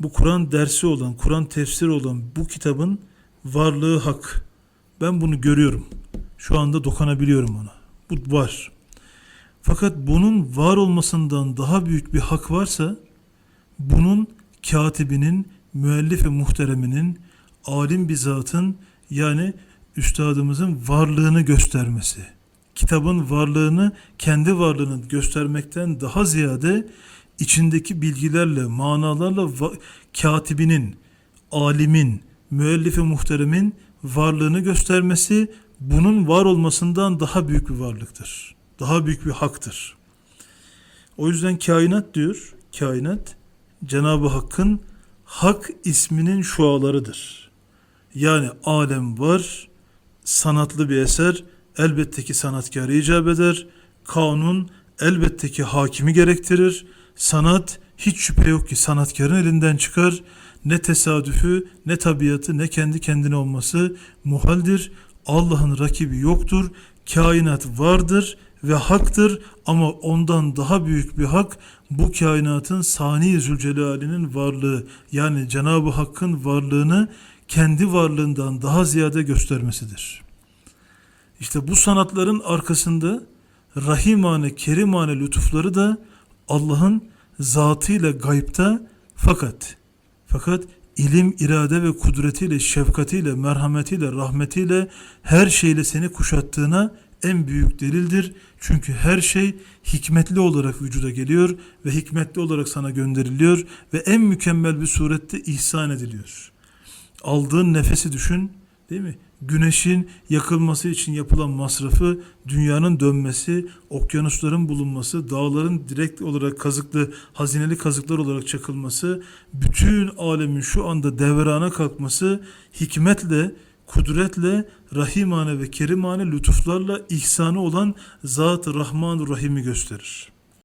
bu Kur'an dersi olan, Kur'an tefsiri olan bu kitabın varlığı hak. Ben bunu görüyorum. Şu anda dokunabiliyorum ona. Bu var. Fakat bunun var olmasından daha büyük bir hak varsa bunun katibinin, müellifi muhtereminin, alim bir zatın yani üstadımızın varlığını göstermesi. Kitabın varlığını, kendi varlığını göstermekten daha ziyade içindeki bilgilerle, manalarla katibinin, alimin, müellifi muhteremin varlığını göstermesi bunun var olmasından daha büyük bir varlıktır. Daha büyük bir haktır. O yüzden kainat diyor, kainat Cenab-ı Hakk'ın hak isminin şualarıdır. Yani alem var, sanatlı bir eser elbette ki sanatkarı icap eder. Kanun elbette ki hakimi gerektirir. Sanat hiç şüphe yok ki sanatkarın elinden çıkar. Ne tesadüfü, ne tabiatı, ne kendi kendine olması muhaldir. Allah'ın rakibi yoktur. Kainat vardır ve haktır ama ondan daha büyük bir hak bu kainatın sani Zülcelal'inin varlığı yani Cenab-ı Hakk'ın varlığını kendi varlığından daha ziyade göstermesidir. İşte bu sanatların arkasında rahimane, kerimane lütufları da Allah'ın zatıyla gayipta fakat fakat ilim, irade ve kudretiyle, şefkatiyle, merhametiyle, rahmetiyle her şeyle seni kuşattığına en büyük delildir. Çünkü her şey hikmetli olarak vücuda geliyor ve hikmetli olarak sana gönderiliyor ve en mükemmel bir surette ihsan ediliyor. Aldığın nefesi düşün, değil mi? Güneşin yakılması için yapılan masrafı, dünyanın dönmesi, okyanusların bulunması, dağların direkt olarak kazıklı, hazineli kazıklar olarak çakılması, bütün alemin şu anda devrana kalkması, hikmetle, kudretle, rahimane ve kerimane lütuflarla ihsanı olan Zat-ı Rahman-ı Rahim'i gösterir.